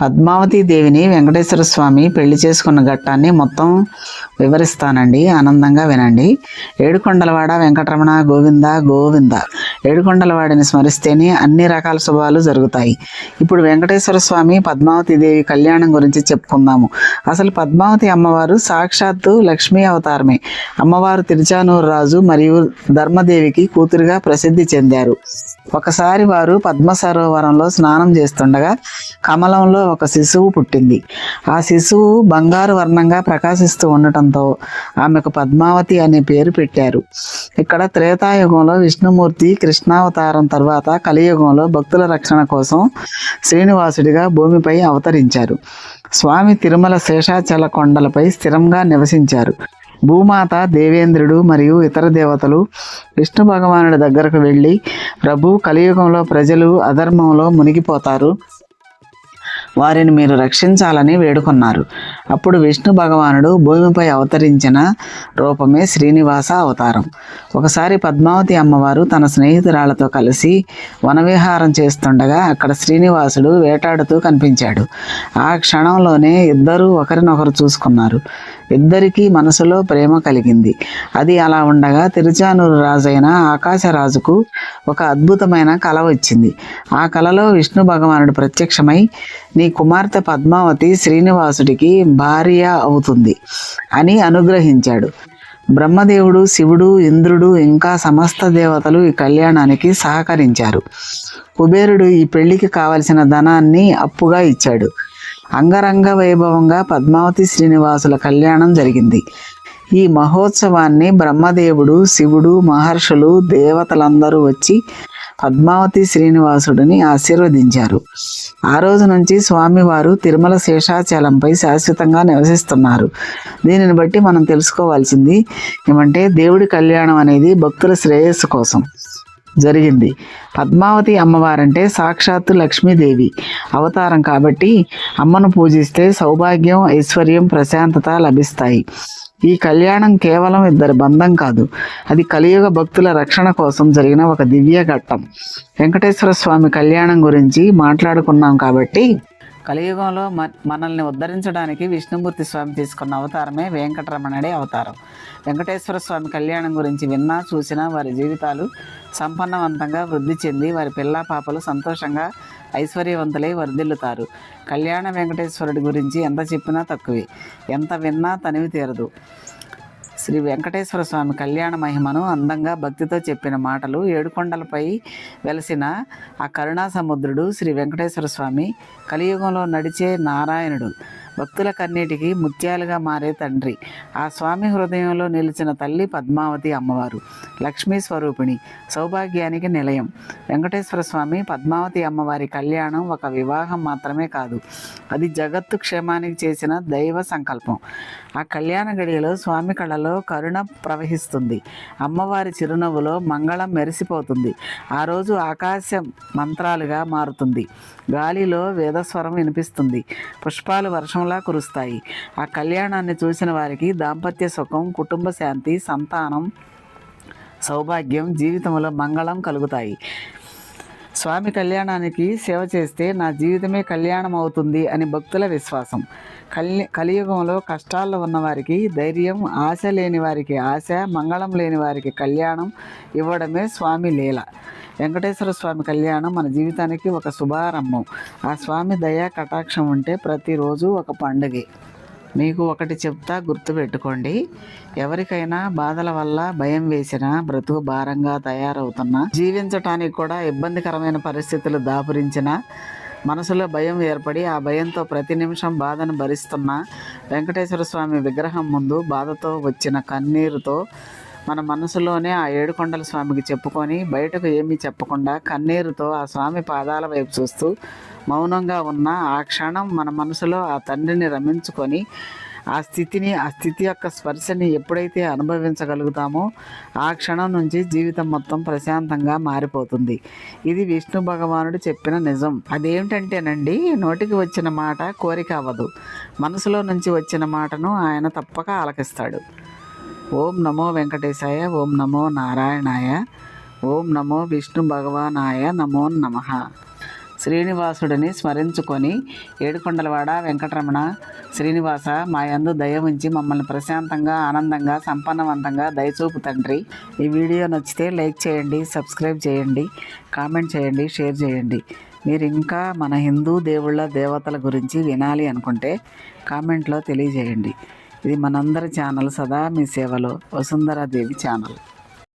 పద్మావతి దేవిని వెంకటేశ్వర స్వామి పెళ్ళి చేసుకున్న ఘట్టాన్ని మొత్తం వివరిస్తానండి ఆనందంగా వినండి. ఏడుకొండలవాడ వెంకటరమణ గోవింద గోవింద. ఏడుకొండలవాడిని స్మరిస్తేనే అన్ని రకాల శుభాలు జరుగుతాయి. ఇప్పుడు వెంకటేశ్వర స్వామి పద్మావతి దేవి కళ్యాణం గురించి చెప్పుకుందాము. అసలు పద్మావతి అమ్మవారు సాక్షాత్తు లక్ష్మీ అవతారమే. అమ్మవారు తిరుచానూరు రాజు మరియు ధర్మదేవికి కూతురుగా ప్రసిద్ధి చెందారు. ఒకసారి వారు పద్మ సరోవరంలో స్నానం చేస్తుండగా కమలంలో ఒక శిశువు పుట్టింది. ఆ శిశువు బంగారు వర్ణంగా ప్రకాశిస్తూ ఉండటంతో ఆమెకు పద్మావతి అనే పేరు పెట్టారు. ఇక్కడ త్రేతాయుగంలో విష్ణుమూర్తి కృష్ణావతారం తర్వాత కలియుగంలో భక్తుల రక్షణ కోసం శ్రీనివాసుడిగా భూమిపై అవతరించారు. స్వామి తిరుమల శేషాచల కొండలపై స్థిరంగా నివసించారు. భూమాత దేవేంద్రుడు మరియు ఇతర దేవతలు విష్ణు భగవానుడి దగ్గరకు వెళ్ళి ప్రభు కలియుగంలో ప్రజలు అధర్మంలో మునిగిపోతారు. వారిని మీరు రక్షించాలని వేడుకున్నారు. అప్పుడు విష్ణు భగవానుడు భూమిపై అవతరించిన రూపమే శ్రీనివాస అవతారం. ఒకసారి పద్మావతి అమ్మవారు తన స్నేహితురాలతో కలిసి వనవిహారం చేస్తుండగా అక్కడ శ్రీనివాసుడు వేటాడుతూ కనిపించాడు. ఆ క్షణంలోనే ఇద్దరూ ఒకరినొకరు చూసుకున్నారు. ఇద్దరికీ మనసులో ప్రేమ కలిగింది. అది అలా ఉండగా తిరుచానూరు రాజైన ఆకాశరాజుకు ఒక అద్భుతమైన కల వచ్చింది. ఆ కలలో విష్ణు భగవానుడు ప్రత్యక్షమై నీ కుమార్తె పద్మావతి శ్రీనివాసుడికి భార్య అవుతుంది అని అనుగ్రహించాడు. బ్రహ్మదేవుడు శివుడు ఇంద్రుడు ఇంకా సమస్త దేవతలు ఈ కళ్యాణానికి సహకరించారు. కుబేరుడు ఈ పెళ్ళికి కావలసిన ధనాన్ని అప్పుగా ఇచ్చాడు. అంగరంగ వైభవంగా పద్మావతి శ్రీనివాసుల కళ్యాణం జరిగింది. ఈ మహోత్సవాన్ని బ్రహ్మదేవుడు శివుడు మహర్షులు దేవతలందరూ వచ్చి పద్మావతి శ్రీనివాసుడిని ఆశీర్వదించారు. ఆ రోజు నుంచి స్వామివారు తిరుమల శేషాచలంపై శాశ్వతంగా నివసిస్తున్నారు. దీనిని బట్టి మనం తెలుసుకోవాల్సింది ఏమంటే దేవుడి కళ్యాణం అనేది భక్తుల శ్రేయస్సు కోసం. జరిగింది. పద్మావతి అమ్మవారంటే సాక్షాత్తు లక్ష్మీదేవి అవతారం కాబట్టి అమ్మను పూజిస్తే సౌభాగ్యం ఐశ్వర్యం ప్రశాంతత లభిస్తాయి. ఈ కళ్యాణం కేవలం ఇద్దరి బంధం కాదు అది కలియుగ భక్తుల రక్షణ కోసం జరిగిన ఒక దివ్య ఘట్టం వెంకటేశ్వర స్వామి కళ్యాణం గురించి మాట్లాడుకున్నాం కాబట్టి కలియుగంలో మ మనల్ని ఉద్ధరించడానికి విష్ణుమూర్తి స్వామి తీసుకున్న అవతారమే వెంకటరమణుడే అవతారం. వెంకటేశ్వర స్వామి కళ్యాణం గురించి విన్నా చూసినా వారి జీవితాలు సంపన్నవంతంగా వృద్ధి చెంది వారి పిల్ల పాపలు సంతోషంగా ఐశ్వర్యవంతులై వర్ధిల్లుతారు. కళ్యాణ వెంకటేశ్వరుడి గురించి ఎంత చెప్పినా తక్కువే. ఎంత విన్నా తనివి తీరదు. శ్రీ వెంకటేశ్వర స్వామి కళ్యాణ మహిమను అందంగా భక్తితో చెప్పిన మాటలు ఏడుకొండలపై వెలసిన ఆ కరుణా సముద్రుడు శ్రీ వెంకటేశ్వర స్వామి కలియుగంలో నడిచే నారాయణుడు. భక్తుల కన్నీటికి ముత్యాలుగా మారే తండ్రి. ఆ స్వామి హృదయంలో నిలిచిన తల్లి పద్మావతి అమ్మవారు. లక్ష్మీ స్వరూపిణి. సౌభాగ్యానికి నిలయం. వెంకటేశ్వర స్వామి పద్మావతి అమ్మవారి కళ్యాణం ఒక వివాహం మాత్రమే కాదు. అది జగత్తు క్షేమానికి చేసిన దైవ సంకల్పం. ఆ కళ్యాణ గడియలో స్వామి కళలో కరుణ ప్రవహిస్తుంది. అమ్మవారి చిరునవ్వులో మంగళం మెరిసిపోతుంది. ఆ రోజు ఆకాశం మంత్రాలుగా మారుతుంది. గాలిలో వేదస్వరం వినిపిస్తుంది. పుష్పాలు వర్షంలా కురుస్తాయి. ఆ కళ్యాణాన్ని చూసిన వారికి దాంపత్య సుఖం కుటుంబ శాంతి సంతానం సౌభాగ్యం జీవితంలో మంగళం కలుగుతాయి. స్వామి కళ్యాణానికి సేవ చేస్తే నా జీవితమే కళ్యాణం అవుతుంది అని భక్తుల విశ్వాసం. కలి కలియుగంలో కష్టాల్లో ఉన్నవారికి ధైర్యం ఆశ లేని వారికి ఆశ మంగళం లేని వారికి కళ్యాణం ఇవ్వడమే స్వామి లీల. వెంకటేశ్వర స్వామి కళ్యాణం మన జీవితానికి ఒక శుభారంభం. ఆ స్వామి దయా కటాక్షం ఉంటే ప్రతిరోజు ఒక పండుగే. మీకు ఒకటి చెప్తా గుర్తుపెట్టుకోండి. ఎవరికైనా బాధల వల్ల భయం వేసిన బ్రతుకు భారంగా తయారవుతున్నా జీవించటానికి కూడా ఇబ్బందికరమైన పరిస్థితులు దాపురించిన మనసులో భయం ఏర్పడి ఆ భయంతో ప్రతి నిమిషం బాధను భరిస్తున్న వెంకటేశ్వర స్వామి విగ్రహం ముందు బాధతో వచ్చిన కన్నీరుతో మన మనసులోనే ఆ ఏడుకొండల స్వామికి చెప్పుకొని బయటకు ఏమీ చెప్పకుండా కన్నీరుతో ఆ స్వామి పాదాల వైపు చూస్తూ మౌనంగా ఉన్న ఆ క్షణం మన మనసులో ఆ తండ్రిని రమించుకొని ఆ స్థితిని ఆ స్థితి యొక్క స్పర్శని ఎప్పుడైతే అనుభవించగలుగుతామో ఆ క్షణం నుంచి జీవితం మొత్తం ప్రశాంతంగా మారిపోతుంది. ఇది విష్ణు భగవానుడు చెప్పిన నిజం. అదేమిటంటేనండి నోటికి వచ్చిన మాట కోరిక అవ్వదు. మనసులో నుంచి వచ్చిన మాటను ఆయన తప్పక ఆలకిస్తాడు. ఓం నమో వెంకటేశాయ ఓం నమో నారాయణాయ ఓం నమో విష్ణు భగవానాయ నమో నమ. శ్రీనివాసుడిని స్మరించుకొని ఏడుకొండలవాడ వెంకటరమణ శ్రీనివాస మా యందు దయ ఉంచి మమ్మల్ని ప్రశాంతంగా ఆనందంగా సంపన్నవంతంగా దయచూపు తండ్రి. ఈ వీడియో నచ్చితే లైక్ చేయండి సబ్స్క్రైబ్ చేయండి కామెంట్ చేయండి షేర్ చేయండి. మీరు ఇంకా మన హిందూ దేవుళ్ళ దేవతల గురించి వినాలి అనుకుంటే కామెంట్లో తెలియజేయండి. ఇది మనందరి ఛానల్ సదా మీ సేవలో వసుంధరాదేవి ఛానల్.